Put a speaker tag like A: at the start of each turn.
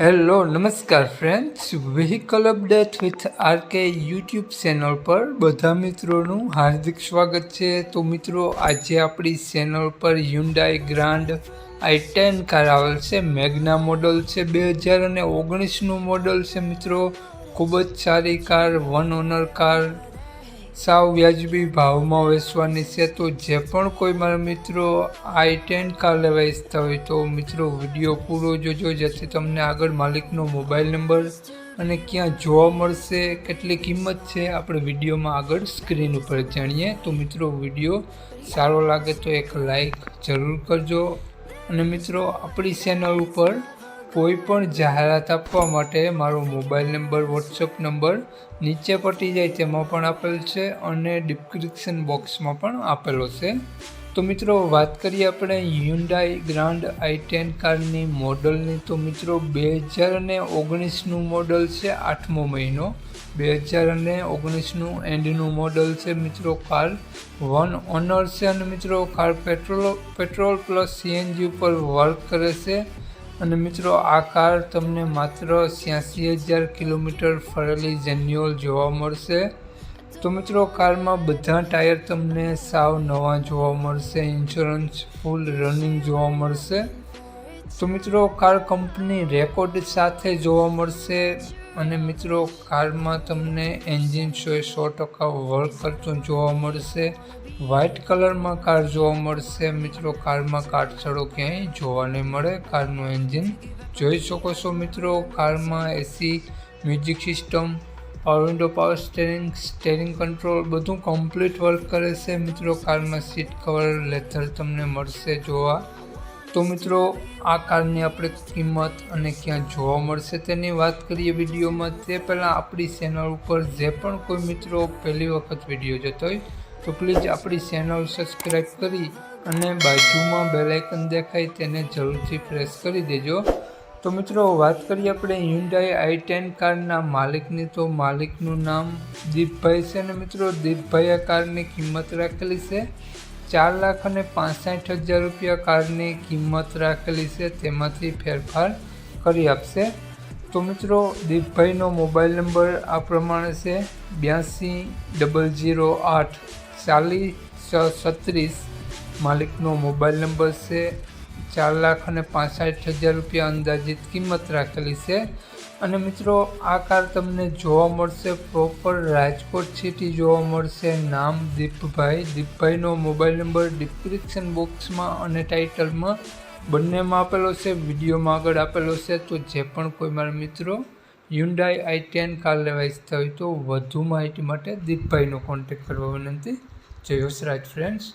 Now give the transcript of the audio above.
A: Hello નમસ્કાર friends vehicle update with RK YouTube channel પર બધા મિત્રોનું હાર્દિક સ્વાગત છે. તો મિત્રો, આજે આપણી ચેનલ પર Hyundai grand i ten car આવેલ છે. મેગ્ના મોડલ છે. બે હજાર અને ઓગણીસનું મોડલ છે મિત્રો. ખૂબ જ સારી કાર વન ઓનર કાર સાવ વ્યાજબી ભાવમાં વેચવાની છે. તો જે પણ કોઈ મારા મિત્રો આઈ ટેન કાર લેવા ઈચ્છતા હોય તો મિત્રો વીડિયો પૂરો જોજો, જેથી તમને આગળ માલિકનો મોબાઈલ નંબર અને ક્યાં જોવા મળશે, કેટલી કિંમત છે, આપણે વિડીયોમાં આગળ સ્ક્રીન ઉપર જાણીએ. તો મિત્રો વીડિયો સારો લાગે તો એક લાઈક જરૂર કરજો. અને મિત્રો આપણી ચેનલ ઉપર કોઈ પણ જાહેરાત આપવા માટે મારો મોબાઈલ નંબર વોટ્સઅપ નંબર નીચે પટી જાય તેમાં પણ આપેલ છે અને ડિસ્ક્રિપ્શન બોક્સમાં પણ આપેલો છે. તો મિત્રો, વાત કરીએ આપણે હ્યુન્ડાઈ ગ્રાન્ડ આઈ ટેન કારની મોડલની. તો મિત્રો, બે હજાર અને ઓગણીસનું મોડલ છે આઠમો મહિનો. બે હજાર અને ઓગણીસનું એન્ડનું મોડલ છે મિત્રો કાર વન ઓનર છે અને મિત્રો car petrol petrol plus CNG ઉપર વર્ક કરે છે. અને મિત્રો, આ કાર તમને માત્ર છ્યાસી હજાર કિલોમીટર ફરેલી જેન્યુઅલ જોવા મળશે. તો મિત્રો, કારમાં બધા ટાયર તમને સાવ નવા જોવા મળશે. ઇન્સ્યોરન્સ ફૂલ રનિંગ જોવા મળશે. તો મિત્રો, કાર કંપની રેકોર્ડ સાથે જોવા મળશે. અને મિત્રો, કારમાં તમને એન્જિન સો સો ટકા વર્ક કરતું જોવા મળશે. વ્હાઇટ કલરમાં કાર જોવા મળશે. મિત્રો, કારમાં કાટછડો ક્યાંય જોવા નહીં મળે. કારનું એન્જિન જોઈ શકો છો મિત્રો, કારમાં AC music system power window power steering steering control બધું કમ્પ્લીટ વર્ક કરે છે. મિત્રો, કારમાં સીટ કવર લેથર તમને મળશે જોવા. તો મિત્રો, આ કારની આપણે કિંમત અને ક્યાં જોવા મળશે તેની વાત કરીએ વિડીયોમાં. તે પહેલાં આપણી ચેનલ ઉપર જે પણ કોઈ મિત્રો પહેલી વખત વીડિયો જોતો હોય, તો પ્લીઝ આપણી ચેનલ સબસ્ક્રાઈબ કરી અને બાજુમાં બેલાઇકન દેખાય તેને જરૂરથી પ્રેસ કરી દેજો. તો મિત્રો, વાત કરીએ આપણે હ્યુન્ડાઈ આઈ ટેન કારના માલિકની. તો માલિકનું નામ દીપભાઈ છે અને મિત્રો દીપભાઈ આ કારની કિંમત રાખેલી છે. ચાર લાખ અને પાંસઠ હજાર રૂપિયા કારની કિંમત રાખેલી છે. તેમાંથી ફેરફાર કરી આપશે. તો મિત્રો, દીપભાઈનો મોબાઈલ નંબર આ પ્રમાણે છે. બ્યાસી ડબલ જીરો આઠ ચાલીસ છત્રીસ માલિકનો મોબાઈલ નંબર છે ચાર લાખ અને પાસઠ હજાર રૂપિયા અંદાજિત કિંમત રાખેલી છે. અને મિત્રો, આ કાર તમને જોવા મળશે પ્રોપર રાજકોટ સિટી જોવા મળશે. નામ દીપભાઈ. દીપભાઈનો મોબાઈલ નંબર ડિસ્ક્રિપ્શન બોક્સમાં અને ટાઇટલમાં બંનેમાં આપેલો છે. વિડીયોમાં આગળ આપેલો છે. તો જે પણ કોઈ મારા મિત્રો યુન્ડાઈ આઈ ટેન કાર લેવા ઈચ્છતા હોય તો વધુ માહિતી માટે દીપભાઈનો કોન્ટેક્ટ કરવા વિનંતી. જય રાજ ફ્રેન્ડ્સ